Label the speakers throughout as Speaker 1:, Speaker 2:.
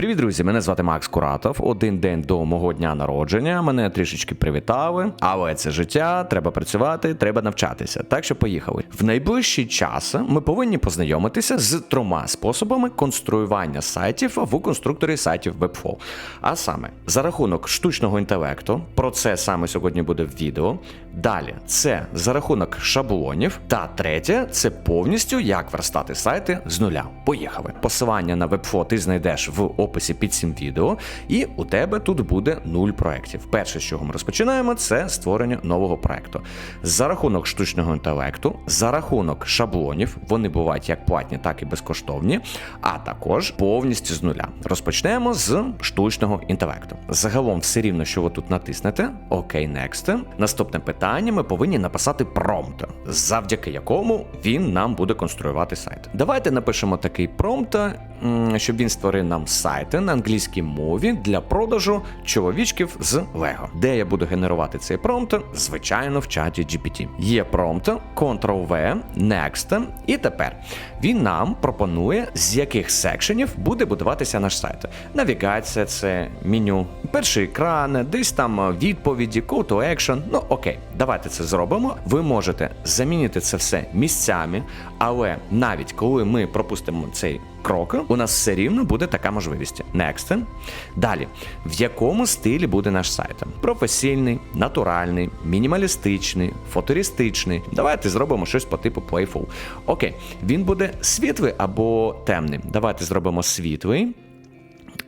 Speaker 1: Привіт, друзі! Мене звати Макс Куратов. Один день до мого дня народження. Мене трішечки привітали, але це життя, треба працювати, треба навчатися. Так що поїхали. В найближчий час ми повинні познайомитися з трьома способами конструювання сайтів в конструкторі сайтів Webflow. А саме за рахунок штучного інтелекту. Про це саме сьогодні буде в відео. Далі це за рахунок шаблонів. Та третє це повністю як верстати сайти з нуля. Поїхали. Посилання на Webflow ти знайдеш в описі під цим відео, і у тебе тут буде нуль проєктів. Перше, з чого ми розпочинаємо, це створення нового проєкту. За рахунок штучного інтелекту, за рахунок шаблонів, вони бувають як платні, так і безкоштовні, а також повністю з нуля. Розпочнемо з штучного інтелекту. Загалом все рівно, що ви тут натиснете. Окей, next. Наступне питання: ми повинні написати промпт, завдяки якому він нам буде конструювати сайт. Давайте напишемо такий промпт, щоб він створив нам сайти на англійській мові для продажу чоловічків з Лего. Де я буду генерувати цей промпт? Звичайно, в чаті GPT. Є промпт, Ctrl-V, Next. І тепер він нам пропонує, з яких секшенів буде будуватися наш сайт. Навігація, це меню, перший екран, десь там відповіді, call to action. Ну окей, давайте це зробимо. Ви можете замінити це все місцями, але навіть коли ми пропустимо цей крок, у нас все рівно буде така можливість. Next. Далі, в якому стилі буде наш сайт? Професійний, натуральний, мінімалістичний, футуристичний. Давайте зробимо щось по типу Playful. Окей, він буде світлий або темний. Давайте зробимо світлий.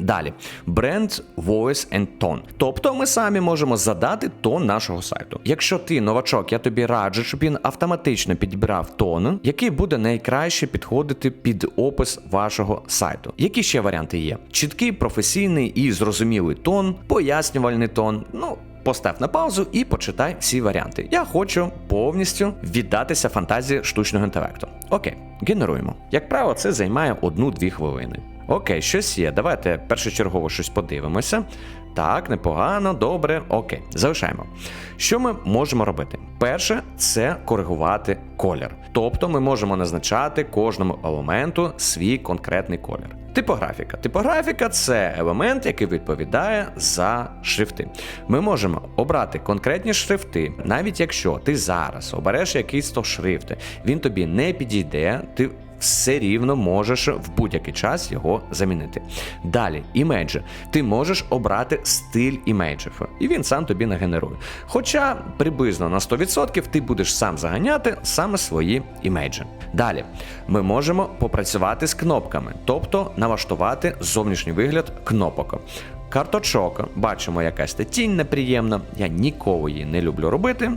Speaker 1: Далі, бренд, voice and tone. Тобто ми самі можемо задати тон нашого сайту. Якщо ти новачок, я тобі раджу, щоб він автоматично підбирав тон, який буде найкраще підходити під опис вашого сайту. Які ще варіанти є? Чіткий, професійний і зрозумілий тон, пояснювальний тон. Ну. Постав на паузу і почитай всі варіанти. Я хочу повністю віддатися фантазії штучного інтелекту. Окей, генеруємо. Як правило, це займає 1-2 хвилини. Окей, щось є. Давайте першочергово щось подивимося. Так, непогано, добре, окей, залишаємо. Що ми можемо робити? Перше, це коригувати колір. Тобто ми можемо назначати кожному елементу свій конкретний колір. Типографіка. Типографіка це елемент, який відповідає за шрифти. Ми можемо обрати конкретні шрифти, навіть якщо ти зараз обереш якийсь то шрифт, він тобі не підійде, ти все рівно можеш в будь-який час його замінити. Далі, імеджі. Ти можеш обрати стиль імейджів, і він сам тобі нагенерує. Хоча приблизно на 100% ти будеш сам заганяти саме свої імейджі. Далі, ми можемо попрацювати з кнопками, тобто налаштувати зовнішній вигляд кнопок. Карточок, бачимо, якась та тінь неприємна. Я ніколи її не люблю робити.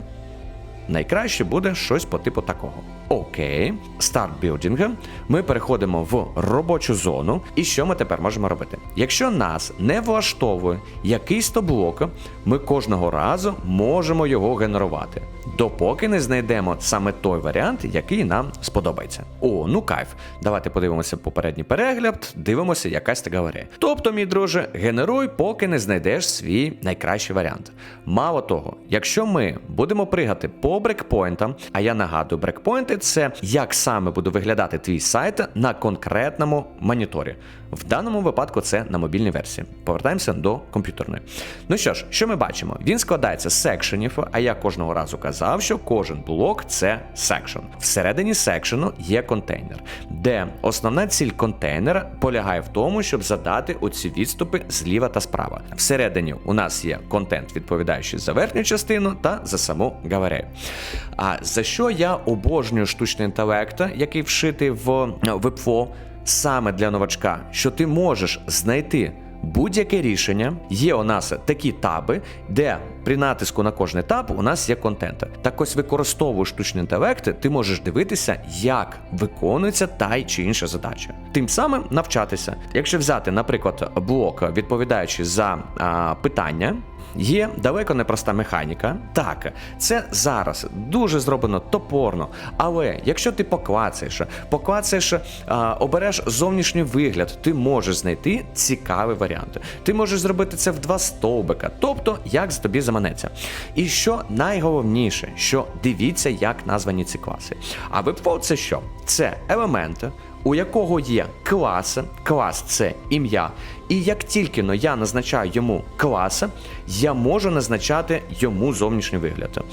Speaker 1: Найкраще буде щось по типу такого. Окей, старт білдінга. Ми переходимо в робочу зону. І що ми тепер можемо робити? Якщо нас не влаштовує якийсь то блок, ми кожного разу можемо його генерувати, допоки не знайдемо саме той варіант, який нам сподобається. О, ну кайф. Давайте подивимося попередній перегляд, дивимося, якась така варіє. Тобто, мій друже, генеруй, поки не знайдеш свій найкращий варіант. Мало того, якщо ми будемо пригати по брекпойнтам, а я нагадую, брекпойнти це як саме буде виглядати твій сайт на конкретному моніторі. В даному випадку це на мобільній версії. Повертаємося до комп'ютерної. Ну що ж, що ми бачимо? Він складається з секшенів, а я кожного разу казав, що кожен блок це секшн. Всередині секшену є контейнер, де основна ціль контейнера полягає в тому, щоб задати оці відступи зліва та справа. Всередині у нас є контент, відповідаючий за верхню частину та за саму галерею. А за що я обожнюю штучний інтелект, який вшитий в Webflow, саме для новачка, що ти можеш знайти будь-яке рішення. Є у нас такі таби, де при натиску на кожний таб у нас є контент. Так ось використовуєш штучний інтелект, ти можеш дивитися, як виконується та й чи інша задача. Тим самим навчатися. Якщо взяти, наприклад, блок, відповідаючи за а, питання. Є далеко не проста механіка. Так, це зараз дуже зроблено топорно. Але якщо ти поклацаєш, поклацаєш, а, обереш зовнішній вигляд, ти можеш знайти цікавий варіант. Ти можеш зробити це в два стовбика, тобто як з тобі заманеться. І що найголовніше, що дивіться, як названі ці класи. А WebFlow це що? Це елементи. У якого є клас, клас це ім'я, І як тільки но я назначаю йому класа, я можу назначати йому зовнішній вигляд.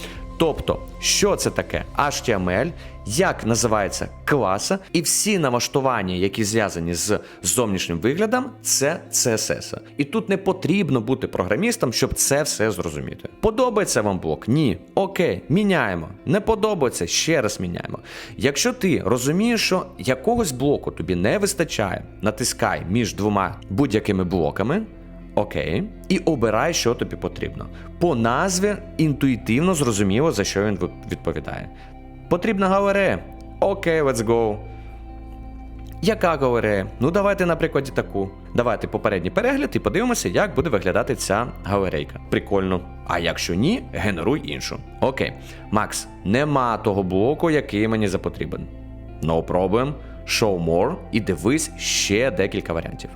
Speaker 1: Тобто, що це таке HTML, як називається класа, і всі налаштування, які зв'язані з зовнішнім виглядом, це CSS. І тут не потрібно бути програмістом, щоб це все зрозуміти. Подобається вам блок? Ні. Окей, міняємо. Не подобається, ще раз міняємо. Якщо ти розумієш, що якогось блоку тобі не вистачає, натискай між двома будь-якими блоками. Окей, і обирай, що тобі потрібно. По назві інтуїтивно зрозуміло, за що він відповідає. Потрібна галерея. Окей, let's go. Яка галерея? Ну, давайте, на прикладі таку. Давайте попередній перегляд і подивимося, як буде виглядати ця галерейка. Прикольно. А якщо ні, генеруй іншу. Окей. Макс, нема того блоку, який мені запотрібен. No problem. Show more і дивись ще декілька варіантів.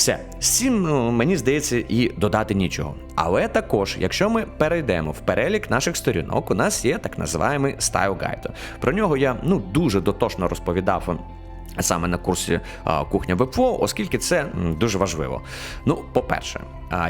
Speaker 1: Все, з цим ну, мені здається і додати нічого. Але також, якщо ми перейдемо в перелік наших сторінок, у нас є так називаємий Style Guide. Про нього я ну дуже дотошно розповідав. Саме на курсі кухня ВПО, оскільки це дуже важливо. Ну, по-перше,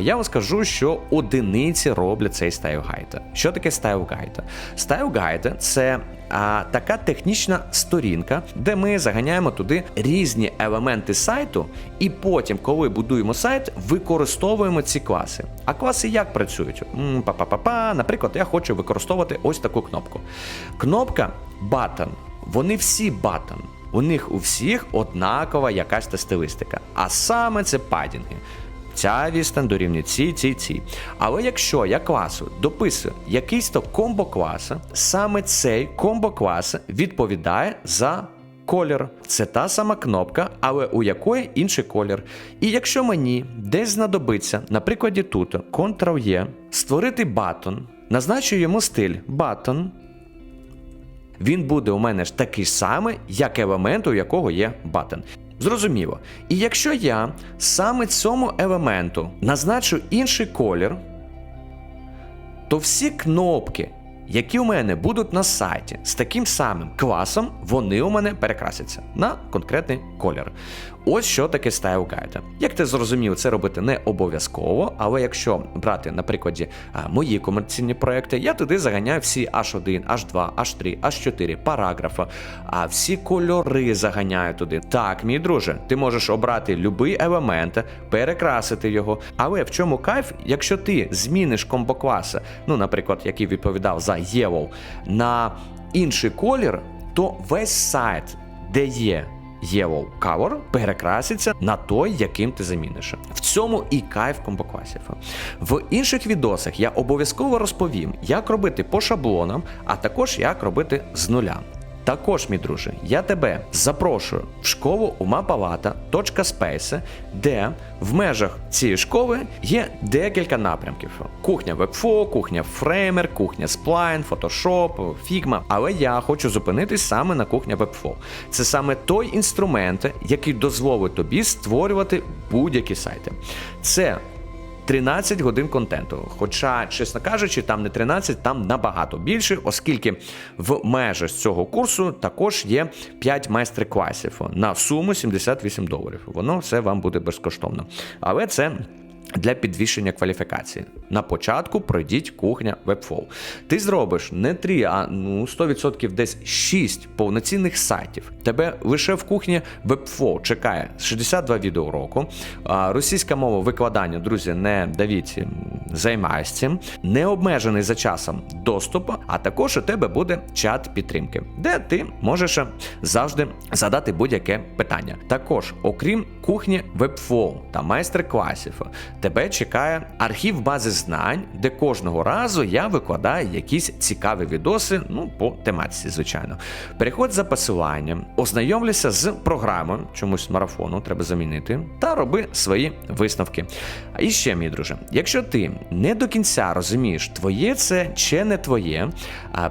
Speaker 1: я вам скажу, що одиниці роблять цей стайл гайд. Що таке стайл гайд? Стайл гайд це а, така технічна сторінка, де ми заганяємо туди різні елементи сайту, і потім, коли будуємо сайт, використовуємо ці класи. А класи як працюють? Па-па-па-па. Наприклад, я хочу використовувати ось таку кнопку. Кнопка button. Вони всі button. У них у всіх однакова якась та стилистика. А саме це падінги. Ця відстань дорівнює ці, ці, ці. Але якщо я класу дописую якийсь то комбо класа, саме цей комбо клас відповідає за колір. Це та сама кнопка, але у якої інший колір. І якщо мені десь знадобиться, на прикладі тут Ctrl-E, створити батон, назначу йому стиль button, він буде у мене ж такий самий, як елемент, у якого є батон. Зрозуміло. І якщо я саме цьому елементу назначу інший колір, то всі кнопки, які у мене будуть на сайті з таким самим класом, вони у мене перекрасяться на конкретний колір. Ось що таке стайл гайда. Як ти зрозумів, це робити не обов'язково, але якщо брати, на прикладі, мої комерційні проекти, я туди заганяю всі H1, H2, H3, H4 параграфи, а всі кольори заганяю туди. Так, мій друже, ти можеш обрати будь-який елемент, перекрасити його. Але в чому кайф, якщо ти зміниш комбокласа, ну, наприклад, який відповідав за Yellow, на інший колір, то весь сайт, де є Yellow Cover перекраситься на той, яким ти заміниш. В цьому і кайф комбокласів. В інших відосах я обов'язково розповім, як робити по шаблонам, а також як робити з нуля. Також, мій друже, я тебе запрошую в школу Палата де в межах цієї школи є декілька напрямків: кухня Webflow, кухня Framer, кухня Spline, Photoshop, Figma. Але я хочу зупинитись саме на кухня Webflow. Це саме той інструмент, який дозволить тобі створювати будь-які сайти. Це 13 годин контенту. Хоча, чесно кажучи, там не 13, там набагато більше, оскільки в межах цього курсу також є 5 майстер-класів на суму 78 доларів. Воно все вам буде безкоштовно. Але це. Для підвищення кваліфікації на початку пройдіть кухня Webflow. Ти зробиш не 3, а ну 100% десь 6 повноцінних сайтів. Тебе лише в кухні Webflow чекає 62 відеоуроку. Російська мова викладання, друзі, не давіть, займаюсь цим. Необмежений за часом доступ, а також у тебе буде чат підтримки, де ти можеш завжди задати будь-яке питання. Також, окрім кухні Webflow та майстер-класів, тебе чекає архів бази знань, де кожного разу я викладаю якісь цікаві відоси, ну по тематиці, звичайно. Переходь за посиланням, ознайомлюся з програмою, чомусь марафону треба замінити, та роби свої висновки. І ще, мій друже, якщо ти не до кінця розумієш, твоє це чи не твоє,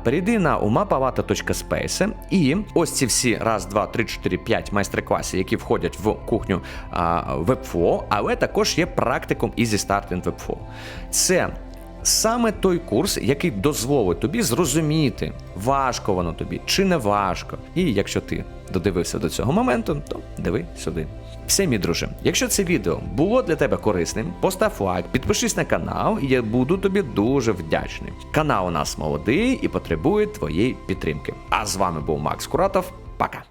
Speaker 1: перейди на umapavata.space і ось ці всі раз, два, три, чотири, п'ять майстер-класів, які входять в кухню Webflow, але також є практиком Easy Start in Webflow. Це саме той курс, який дозволить тобі зрозуміти, важко воно тобі чи не важко. І якщо ти додивився до цього моменту, то диви сюди. Все, мій друже, якщо це відео було для тебе корисним, постав лайк, підпишись на канал, і я буду тобі дуже вдячний. Канал у нас молодий і потребує твоєї підтримки. А з вами був Макс Куратов. Пока.